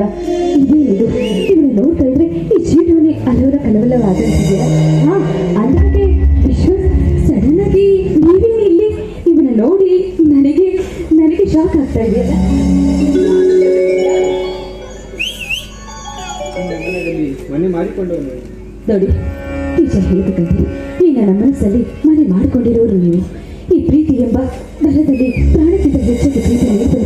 ನಮಸ್ಕಾರ ಇದೇನಿದು ಇವಳು ನೋಡ್ತಾ ಇದ್ರೆ ಈ ಜೀವನವೇ ಅಲವರ ಕಲವಲವಾದಂತಿದೆಯಾ ಹಾ ಅಂದಾಗೆ ವಿಶ್ವ ಸಡನ್ ಆಗಿ ನೀವೇ ಇಲ್ಲಿ ಇವನ ನೋಡಿ ನನಗೆ ನನಗೆ ಶಾಕ್ ಆಗ್ತಾ ಇದೆಯಲ್ಲ ಮನೆ ಮಾಡಿಕೊಂಡವನು. ನೋಡಿ ಟೀಚರ್ ಹೇಳ್ಬೇಕಂತೀರಿ ಈ ನನ್ನ ಮನಸ್ಸಲ್ಲಿ ಮನೆ ಮಾಡಿಕೊಂಡಿರೋರು ನೀವು. ಈ ಪ್ರೀತಿ ಎಂಬ ಬಲದಲ್ಲಿ ಪ್ರಾಣಕ್ಕಿಂತ ಹೆಚ್ಚಾಗಿ ಪ್ರೀತಿ ನೀಡ್ಬಂದಿದ್ದೀವಿ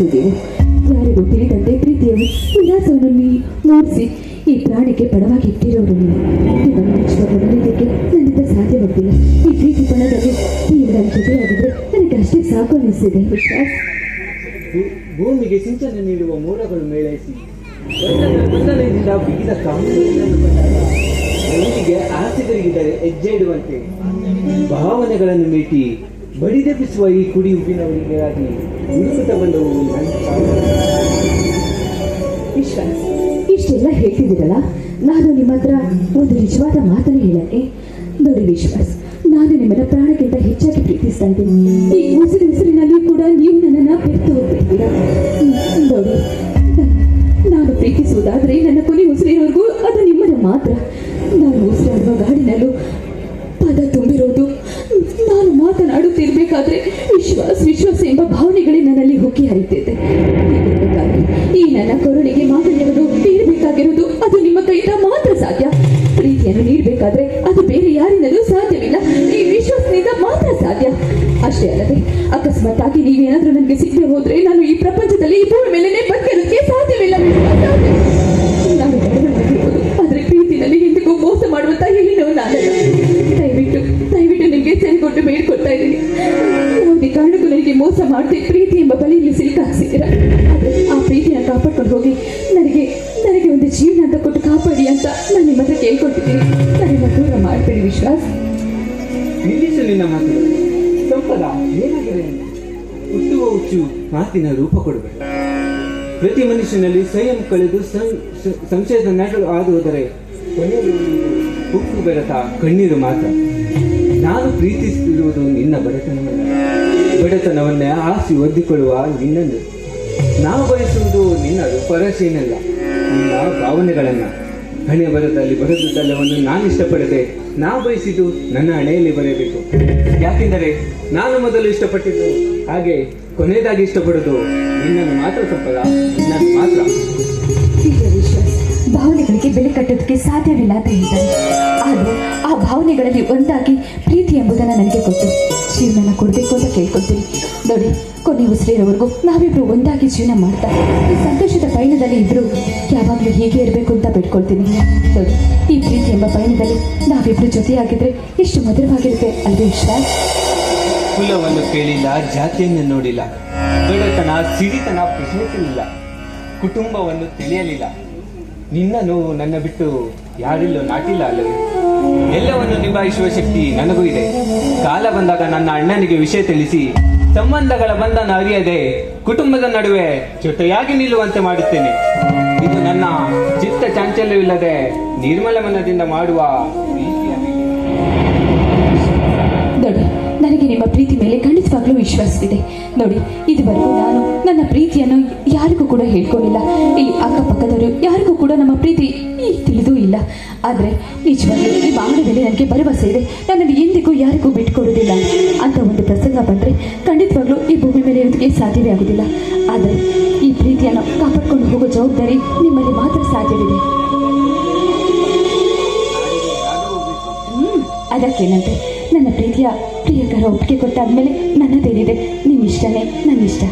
ವಿಶ್ವಾಸ್. ಭೂಮಿಗೆ ಸಿಂಚನೆ ನೀಡುವ ಮೂಲಗಳು ಮೇಳೈಸಿ ಮನಸ್ಸಿಗೆ ಆಸೆಗಳಿಗಿದ್ದರೆ ಹೆಜ್ಜೆ ಇಡುವಂತೆ. ಭಾವನೆಗಳನ್ನು ಮೀಟಿ ಬಡಿದೆಬ್ಬಿಸುವ ಈ ಕುಡಿ ಉಪ್ಪಿನವರಿಗಾಗಿ ಉಳಿಸುತ್ತ ಬಂದವು ವಿಶ್ವಾಸ್. ಇಷ್ಟೆಲ್ಲ ಹೇಳ್ತಿದ್ದೀರಲ್ಲ? ನಾನು ನಿಮ್ಮ ಹತ್ರ ಒಂದು ನಿಜವಾದ ಮಾತನ್ನು ಹೇಳಕ್ಕೆ. ನೋಡಿ ವಿಶ್ವಾಸ್ ನಾನು ನಿಮ್ಮನ್ನ ಪ್ರಾಣಕ್ಕಿಂತ ಹೆಚ್ಚಾಗಿ ಪ್ರೀತಿಸ್ತಾ ಇದ್ದೀನಿ. ನೋಡಿ, ನಾನು ಪ್ರೀತಿಸುವುದಾದ್ರೆ ನನ್ನ ಕೊನೆ ಉಸಿರಿರೋರ್ಗೂ ಅದು ನಿಮ್ಮನ್ನ ಮಾತ್ರ. ನಾನು ಉಸಿರಾಡುವ ಗಾಡಿನಲ್ಲೂ ಪದ ತುಂಬಿರೋದು. ನಾನು ಮಾತನಾಡುತ್ತಿರ್ಬೇಕಾದ್ರೆ ವಿಶ್ವಾಸ ವಿಶ್ವಾಸ ಎಂಬ ಭಾವನೆಗಳೇ ನನ್ನಲ್ಲಿ ಹುಕ್ಕಿ ಹರಿತಿದೆ ಈ ನನ್ನ ಕೊರಳಿಗೆ ಮಾತನಾಡಲು ನೀಡಬೇಕಾಗಿರೋದು ಅದು ನಿಮ್ಮ ಕೈಯಿಂದ ಮಾತ್ರ ಸಾಧ್ಯ. ಪ್ರೀತಿಯನ್ನು ನೀಡಬೇಕಾದ್ರೆ ಅದು ಬೇರೆ ಯಾರಿಂದಲೂ ಅಷ್ಟೇ ಅಲ್ಲದೆ ಅಕಸ್ಮಾತ್ ಆಗಿ ನೀವೇನಾದ್ರೂ ನನಗೆ ಸಿಕ್ಕದೆ ಹೋದ್ರೆ ನಾನು ಈ ಪ್ರಪಂಚದಲ್ಲಿ ಈ ಭೂಮಿ ಮೇಲೆ ಬದುಕಿರೋದಕ್ಕೆ ಸಾಧ್ಯವಿಲ್ಲ ನಾನು ಆದ್ರೆ ಪ್ರೀತಿನಲ್ಲಿ ಎಂದಿಗೂ ಮೋಸ ಮಾಡುವಂತ ಹೆಣ್ಣು ನಾನು ದಯವಿಟ್ಟು ದಯವಿಟ್ಟು ನಿಮಗೆ ಕೊಟ್ಟು ಬೇಡ್ಕೊಳ್ತಾ ಇದ್ದೀನಿ. ಯಾವುದೇ ಕಾರಣಕ್ಕೂ ನನಗೆ ಮೋಸ ಮಾಡದೆ ಪ್ರೀತಿ ಎಂಬ ಬಲೆಯಲ್ಲಿ ಸಿಲುಕಾಕ್ಸಿದ್ದೀರಾ ಆ ಪ್ರೀತಿಯನ್ನು ಕಾಪಾಡ್ಕೊಂಡು ಹೋಗಿ ನನಗೆ ನನಗೆ ಒಂದು ಜೀವನ ಅಂತ ಕೊಟ್ಟು ಕಾಪಾಡಿ ಅಂತ ನಾನು ನಿಮ್ಮ ಹತ್ರ ಕೇಳ್ಕೊಳ್ತಿದ್ದೀನಿ. ನನ್ನ ದೂರ ಮಾಡಬೇಡಿ ವಿಶ್ವಾಸ್. ಏನಾಗಿದೆ ಹುಟ್ಟುವ ಹುಚ್ಚು ಮಾತಿನ ರೂಪ ಕೊಡಬೇಡ ಪ್ರತಿ ಮನುಷ್ಯನಲ್ಲಿ ಸ್ವಯಂ ಕಳೆದು ಸಂಶಯದ ನಟರು ಆದು ಹೋದರೆ ಉಪ್ಪು ಬೆರೆತ ಕಣ್ಣೀರು ಮಾತ್ರ. ನಾನು ಪ್ರೀತಿಸುತ್ತಿರುವುದು ನಿನ್ನ ಬಡತನವನ್ನ ಬಡತನವನ್ನೇ ಆಸಿ ಒದ್ದಿಕೊಳ್ಳುವ ನಿನ್ನನ್ನು. ನಾವು ಬಯಸುವುದು ನಿನ್ನ ರೂಪರಾಶಿಯನ್ನಲ್ಲ ನಿನ್ನ ಭಾವನೆಗಳನ್ನ. ಹಣೆ ಬರದಲ್ಲಿ ಬರೆದುದೆಲ್ಲವನ್ನು ನಾನು ಇಷ್ಟಪಡದೆ ನಾ ಬಯಸಿದ್ದು ನನ್ನ ಹಣೆಯಲ್ಲಿ ಬರೆಯಬೇಕು. ಯಾಕೆಂದರೆ ನಾನು ಮೊದಲು ಇಷ್ಟಪಟ್ಟಿದ್ದು ಹಾಗೆ ಕೊನೆಯದಾಗಿ ಇಷ್ಟಪಡೋದು ನಿನ್ನನ್ನು ಮಾತ್ರ ಸಂಪದ, ನಿನ್ನನ್ನು ಮಾತ್ರ. ಭಾವನೆಗಳಿಗೆ ಬೆಲೆ ಕಟ್ಟೋದಕ್ಕೆ ಸಾಧ್ಯವಿಲ್ಲ ಅಂತ ಹೇಳ್ತಾರೆ ಆದ್ರೆ ಆ ಭಾವನೆಗಳಲ್ಲಿ ಒಂದಾಗಿ ಪ್ರೀತಿ ಎಂಬುದನ್ನು ನನಗೆ ಗೊತ್ತು ಜೀವನ ಕೊಡಬೇಕು ಅಂತ ಕೇಳ್ಕೊಳ್ತೀನಿ. ನೋಡಿ ಕೊನೆ ಉಸಿರಿರೋವರೆಗೂ ನಾವಿಬ್ರು ಒಂದಾಗಿ ಜೀವನ ಮಾಡ್ತಾ ಸಂತೋಷದ ಪಯಣದಲ್ಲಿ ಇಬ್ರು ಯಾವಾಗಲೂ ಹೀಗೆ ಇರಬೇಕು ಅಂತ ಬಿಟ್ಕೊಳ್ತೀನಿ. ಈ ಪ್ರೀತಿ ಎಂಬ ಪಯಣದಲ್ಲಿ ನಾವಿಬ್ರು ಜೊತೆಯಾಗಿದ್ರೆ ಎಷ್ಟು ಮಧುರವಾಗಿರುತ್ತೆ ಅಲ್ವೇ ಇಷ್ಟ ಕುಲವನ್ನು ಕೇಳಿಲ್ಲ, ಜಾತಿಯನ್ನು ನೋಡಿಲ್ಲ. ಬಡತನ ಸಿರಿತನ ಪ್ರಶ್ನಿಸಲಿಲ್ಲ. ಕುಟುಂಬವನ್ನು ತಿಳಿಯಲಿಲ್ಲ. ನಿನ್ನನ್ನು ನನ್ನ ಬಿಟ್ಟು ಯಾರಿಲ್ಲೋ ನಾಟಿಲ್ಲ ಅಲ್ಲವೇ ಎಲ್ಲವನ್ನು ನಿಭಾಯಿಸುವ ಶಕ್ತಿ ನನಗೂ ಇದೆ. ಕಾಲ ಬಂದಾಗ ನನ್ನ ಅಣ್ಣನಿಗೆ ವಿಷಯ ತಿಳಿಸಿ, ಸಂಬಂಧಗಳ ಬಂಧನ ಅರಿಯದೆ ಕುಟುಂಬದ ನಡುವೆ ಜೊತೆಯಾಗಿ ನಿಲ್ಲುವಂತೆ ಮಾಡುತ್ತೇನೆ. ಇದು ನನ್ನ ಚಿತ್ತ ಚಾಂಚಲ್ಯವಿಲ್ಲದೆ ನಿರ್ಮಲ ಮನದಿಂದ ಮಾಡುವ ನೋಡಿ, ನನಗೆ ನಿಮ್ಮ ಪ್ರೀತಿ ಮೇಲೆ ಖಂಡಿತವಾಗ್ಲೂ ವಿಶ್ವಾಸವಿದೆ. ನೋಡಿ, ಇದುವರೆಗೂ ನಾನು ನನ್ನ ಪ್ರೀತಿಯನ್ನು ಯಾರಿಗೂ ಕೂಡ ಹೇಳ್ಕೊಂಡಿಲ್ಲ. ಇಲ್ಲಿ ಅಕ್ಕಪಕ್ಕದವರು ಯಾರಿಗೂ ಕೂಡ ನಮ್ಮ ಪ್ರೀತಿ ತಿಳಿದು ಇಲ್ಲ. ಆದರೆ, ನಿಜವಾಗ್ಲೂ ಈ ಆಣದಲ್ಲಿ ನನಗೆ ಭರವಸೆ ಇದೆ. ನನ್ನನ್ನು ಎಂದಿಗೂ ಯಾರಿಗೂ ಬಿಟ್ಕೊಡೋದಿಲ್ಲ ಅಂತ ಒಂದು ಪ್ರಸಂಗ ಬಂದರೆ ಖಂಡಿತವಾಗ್ಲೂ ಈ ಭೂಮಿ ಮೇಲೆ ಇರೋದಕ್ಕೆ ಸಾಧ್ಯವೇ ಆಗೋದಿಲ್ಲ ಆದರೆ ಪ್ರೀತಿಯನ್ನು ಕಾಪಾಡಿಕೊಂಡು ಹೋಗೋ ಜವಾಬ್ದಾರಿ ನಿಮ್ಮಲ್ಲಿ ಮಾತ್ರ ಸಾಧ್ಯವಿದೆ. ಅದಕ್ಕೇನಂತೆ? ನನ್ನ ಪ್ರೀತಿಯ, ಪ್ರಿಯಕರ ಒಪ್ಪಿಗೆ ಕೊಟ್ಟಾದ್ಮೇಲೆ ನನ್ನದೇನಿದೆ? ನಿಮ್ಮಿಷ್ಟನೇ, ನನ್ನಿಷ್ಟ.